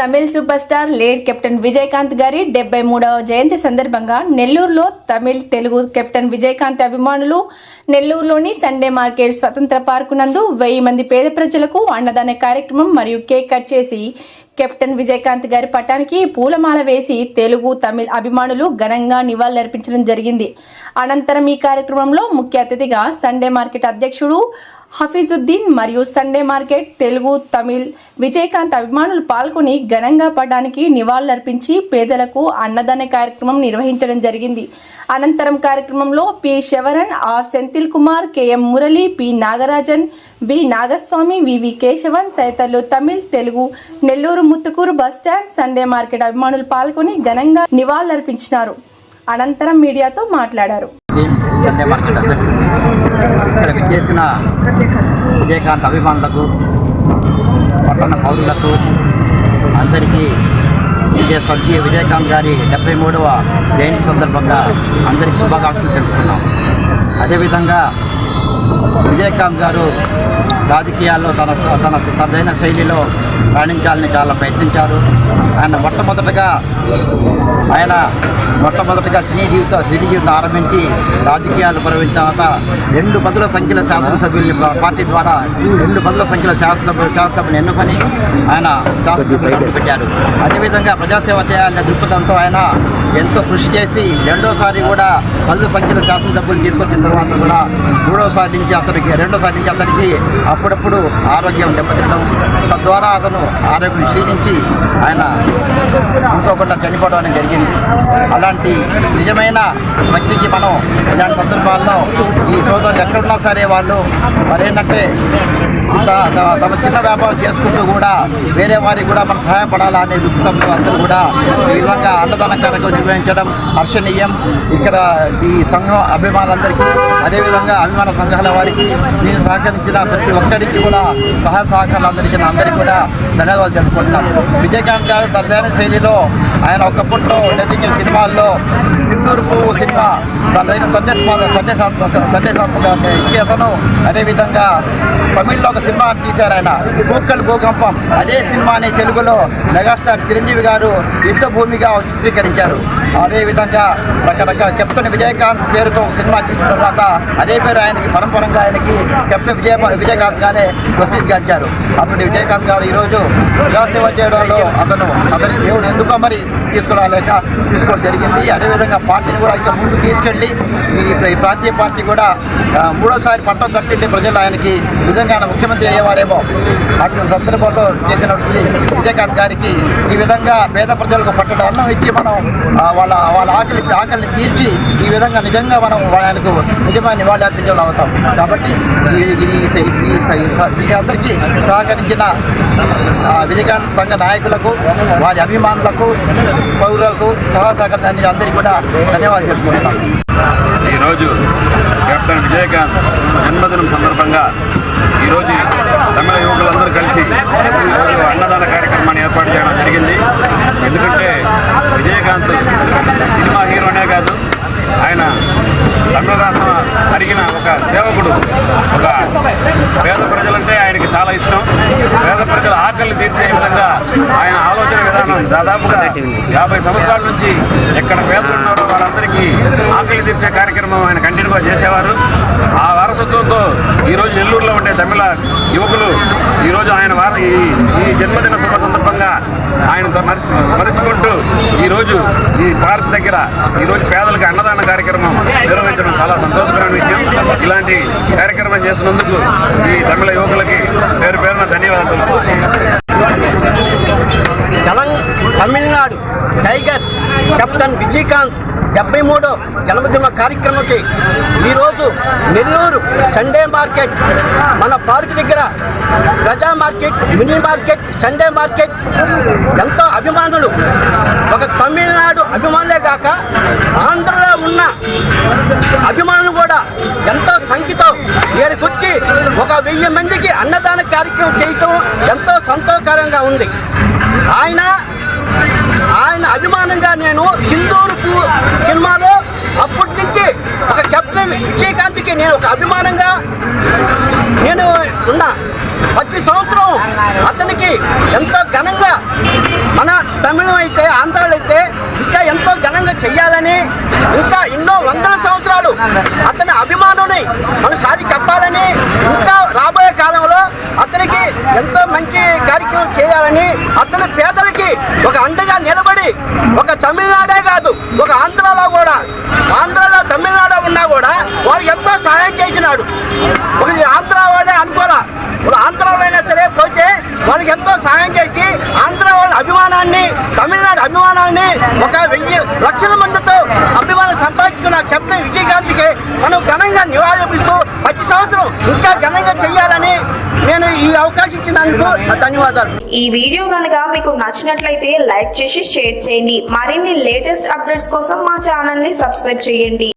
Tamil super star late captain Vijayakanth గారి డెబ్బై మూడవ జయంతి సందర్భంగా నెల్లూరులో తమిళ్ తెలుగు కెప్టెన్ విజయకాంత్ అభిమానులు నెల్లూరులోని సండే మార్కెట్ స్వతంత్ర పార్కు నందు వెయ్యి మంది పేద ప్రజలకు అన్నదాన కార్యక్రమం మరియు కేక్ కట్ చేసి కెప్టెన్ విజయకాంత్ గారి పటానికి పూలమాల వేసి తెలుగు తమిళ్ అభిమానులు ఘనంగా నివాళులర్పించడం జరిగింది. అనంతరం ఈ కార్యక్రమంలో ముఖ్య అతిథిగా సండే మార్కెట్ అధ్యక్షుడు హఫీజుద్దీన్ మరియు సండే మార్కెట్ తెలుగు తమిళ్ విజయకాంత్ అభిమానులు పాల్గొని ఘనంగా పడడానికి నివాళులర్పించి పేదలకు అన్నదాన కార్యక్రమం నిర్వహించడం జరిగింది. అనంతరం కార్యక్రమంలో P Savaran R Senthil Kumar K M Murali P Nagarajan B Nagaswamy V V Kesavan తదితరులు Tamil Telugu Nellore Muthukur bus stand Sunday market అభిమానులు పాల్గొని ఘనంగా నివాళులర్పించినారు. అనంతరం మీడియాతో మాట్లాడారు. ఇక్కడ విచ్చేసిన విజయకాంత్ అభిమానులకు పట్టణ పౌరులకు అందరికీ విజయ స్వర్గీయ విజయకాంత్ గారి డెబ్బై మూడవ జయంతి సందర్భంగా అందరికీ శుభాకాంక్షలు తెలుపుతున్నాం. అదేవిధంగా విజయకాంత్ గారు రాజకీయాల్లో తన తన తనదైన శైలిలో రాణించాలని చాలా ప్రయత్నించారు. ఆయన మొట్టమొదటగా ఆయన మొట్టమొదటిగా సినీ జీవిత సినీ జీవితం ఆరంభించి రాజకీయాలు ప్రవేశించిన తర్వాత రెండు పదుల సంఖ్యలో శాసనసభ్యులు పార్టీ ద్వారా రెండు పదుల సంఖ్యలో శాసనసభ శాసనసభను ఎన్నుకొని ఆయన శాసనసభ్యులు పెట్టారు. అదేవిధంగా ప్రజాసేవ చేయాలనే దృక్పథంతో ఆయన ఎంతో కృషి చేసి రెండోసారి కూడా పదుల సంఖ్యలో శాసనసభ్యులు తీసుకొచ్చిన తర్వాత కూడా మూడోసారి నుంచి అతనికి రెండోసారి నుంచి అతనికి అప్పుడప్పుడు ఆరోగ్యం దెబ్బతింటం తద్వారా అతను ఆరోగ్యం క్షీణించి ఆయన అనుకోకుండా చనిపోవడం అనేది జరిగింది. అలాంటి నిజమైన వ్యక్తికి మనం ఇలాంటి సందర్భాల్లో ఈ సోదరులు ఎక్కడున్నా సరే వాళ్ళు మరేంటంటే త- తమ చిన్న వ్యాపారం చేసుకుంటూ కూడా వేరే వారికి కూడా మనం సహాయపడాలా అనే దృక్పథంతో అందరూ కూడా ఈ విధంగా అన్నదాన కార్యక్రమం నిర్వహించడం హర్షణీయం. ఇక్కడ ఈ సంఘం అభిమానులందరికీ అదేవిధంగా అభిమాన సంఘాల వారికి నేను సహకరించిన ప్రతి ఒక్క ఒక్కరికి కూడా సహాయ సహకారాలు అందించిన అందరికీ కూడా ధన్యవాదాలు తెలుపుకుంటున్నాం. విజయకాంత్ గారు తనదైన శైలిలో ఆయన ఒకప్పట్లో నటించిన సినిమాల్లో సింధూరు పువ్వు సినిమా తనదైన సండే సండే సండే ఇచ్చి అతను అదేవిధంగా తమిళ్ళో ఒక సినిమా తీశారు ఆయన. పూక్కల్ భూకంపం. అదే సినిమాని తెలుగులో మెగాస్టార్ చిరంజీవి గారు యుద్ధ భూమిగా చిత్రీకరించారు. అదేవిధంగా రకరకాల కెప్టెన్ విజయకాంత్ పేరుతో ఒక సినిమా తీసిన తర్వాత అదే పేరు ఆయనకి పరంపరంగా ఆయనకి కెప్టెన్ విజయ విజయకాంత్ గానే ప్రసిద్ధిగాంచారు అప్పుడు విజయకాంత్ గారు ఈరోజు ప్రజాసేవ చేయడంలో అతను అతని దేవుడు ఎందుకో మరి తీసుకురాలేక తీసుకోవడం జరిగింది. అదేవిధంగా పార్టీని కూడా ఇంకా ముందు తీసుకెళ్ళి ఈ ప్రాంతీయ పార్టీ కూడా మూడోసారి పట్టం కట్టింటే ప్రజలు ఆయనకి. నిజంగా ఆయన ముఖ్యమంత్రి అయ్యేవారేమో. అటువంటి సందర్భంలో చేసినటువంటి విజయకాంత్ గారికి ఈ విధంగా పేద ప్రజలకు పట్టడం అన్నం ఇచ్చి మనం వాళ్ళ వాళ్ళ ఆకలి ఆకలిని తీర్చి ఈ విధంగా నిజంగా మనం ఆయనకు నిజమైన నివాళి అర్పించడం అవుతాం. కాబట్టి ఈ- ఈ- అందరికీ సహకరించిన విజయకాంత విజయకాంత్ సంఘ నాయకులకు వారి అభిమానులకు పౌరులకు సహా సహకరించిన అందరికీ కూడా ధన్యవాదాలు చెప్పుకుంటున్నాం ఈరోజు కెప్టెన్ విజయకాంత్ జన్మదినం సందర్భంగా ఈరోజు తమిళ యువకులందరూ కలిసి ఈరోజు అన్నదాన కార్యక్రమాన్ని ఏర్పాటు చేయడం జరిగింది. ఎందుకంటే విజయకాంత్ సినిమా హీరోనే కాదు ఆయన తమిళ అడిగిన ఒక సేవకుడు ఒక పేద ప్రజలంటే ఆయనకి చాలా ఇష్టం. పేద ప్రజల ఆకలిని తీర్చే విధంగా ఆయన ఆలోచన విధానం దాదాపుగా యాభై సంవత్సరాల నుంచి ఎక్కడ పేదలు ఉన్నారో వాళ్ళందరికీ ఆకలి తీర్చే కార్యక్రమం ఆయన కంటిన్యూగా చేసేవారు. ఆ వారసత్వంతో ఈరోజు నెల్లూరులో ఉండే తమిళ యువకులు ఈరోజు ఆయన వార ఈ జన్మదిన సభ సందర్భంగా ఆయన స్మరించుకుంటూ ఈరోజు ఈ పార్క్ దగ్గర ఈరోజు పేదలకు అన్నదాన కార్యక్రమం నిర్వహించడం చాలా సంతోషకరమైన విషయం. ఇలాంటి కార్యక్రమం చేసినందుకు ఈ తమిళ యువకులకి పేరు పేరున ధన్యవాదాలు. తమిళనాడు టైగర్ కెప్టెన్ విజయకాంత్ డెబ్బై మూడో జన్మదిన కార్యక్రమంకి ఈరోజు నెల్లూరు సండే మార్కెట్ మన పార్క్ దగ్గర ప్రజా market mini market Sunday market ఎంతో అభిమానులు. ఒక తమిళనాడు అభిమానులే కాక ఆంధ్రలో ఉన్న అభిమానులు కూడా ఎంతో సంఖ్యతో ఇక్కడికొచ్చి ఒక వెయ్యి మందికి అన్నదాన కార్యక్రమం చేయటం ఎంతో సంతోషకరంగా ఉంది. ఆయన ఆయన అభిమానంగా నేను సింధూరుకు సినిమాలో అప్పటి నుంచి ఒక కెప్టెన్ విజయకాంత్కి నేను ఒక అభిమానంగా నేను ఉన్నా ప్రతి సంవత్సరం అతనికి ఎంతో ఘనంగా మన తమిళం అయితే ఆంధ్రాలు అయితే ఇంకా ఎంతో ఘనంగా చెయ్యాలని ఇంకా ఎన్నో వందల సంవత్సరాలు అతని అభిమానుని మన సాధి చెప్పాలని ఇంకా రాబోయే కాలంలో అతనికి ఎంతో మంచి కార్యక్రమం చేయాలని అతని పేదలకి ఒక అండగా నిలబడి ఒక తమిళనాడే కాదు ఒక ఆంధ్రాలో కూడా ఆంధ్రాలో తమిళనాడు ఉన్నా కూడా వాళ్ళు ఎంతో సహాయం చేసినాడు. ఒక ఆంధ్ర వాడే అనుకోరా. ఇప్పుడు ఆంధ్రాలో అయినా సరే పోతే వాళ్ళకి ఎంతో సహాయం చేసి ఆంధ్ర వాళ్ళ అభిమానాన్ని తమిళనాడు అభిమానాన్ని ఒక వెయ్యి లక్షల మందితో అభిమానం సంపాదించుకున్న కెప్టెన్ విజయకాంత్కి మనం ఘనంగా నివాళులర్పిస్తూ ప్రతి సంవత్సరం ఇంకా ఘనంగా చెయ్యాలని నేను ఈ అవకాశం ఇచ్చినందుకు ధన్యవాదాలు. ఈ వీడియో కనుక మీకు నచ్చినట్లయితే లైక్ చేసి షేర్ చేయండి. మరిన్ని లేటెస్ట్ అప్డేట్స్ కోసం మా ఛానల్ని సబ్స్క్రైబ్ చేయండి.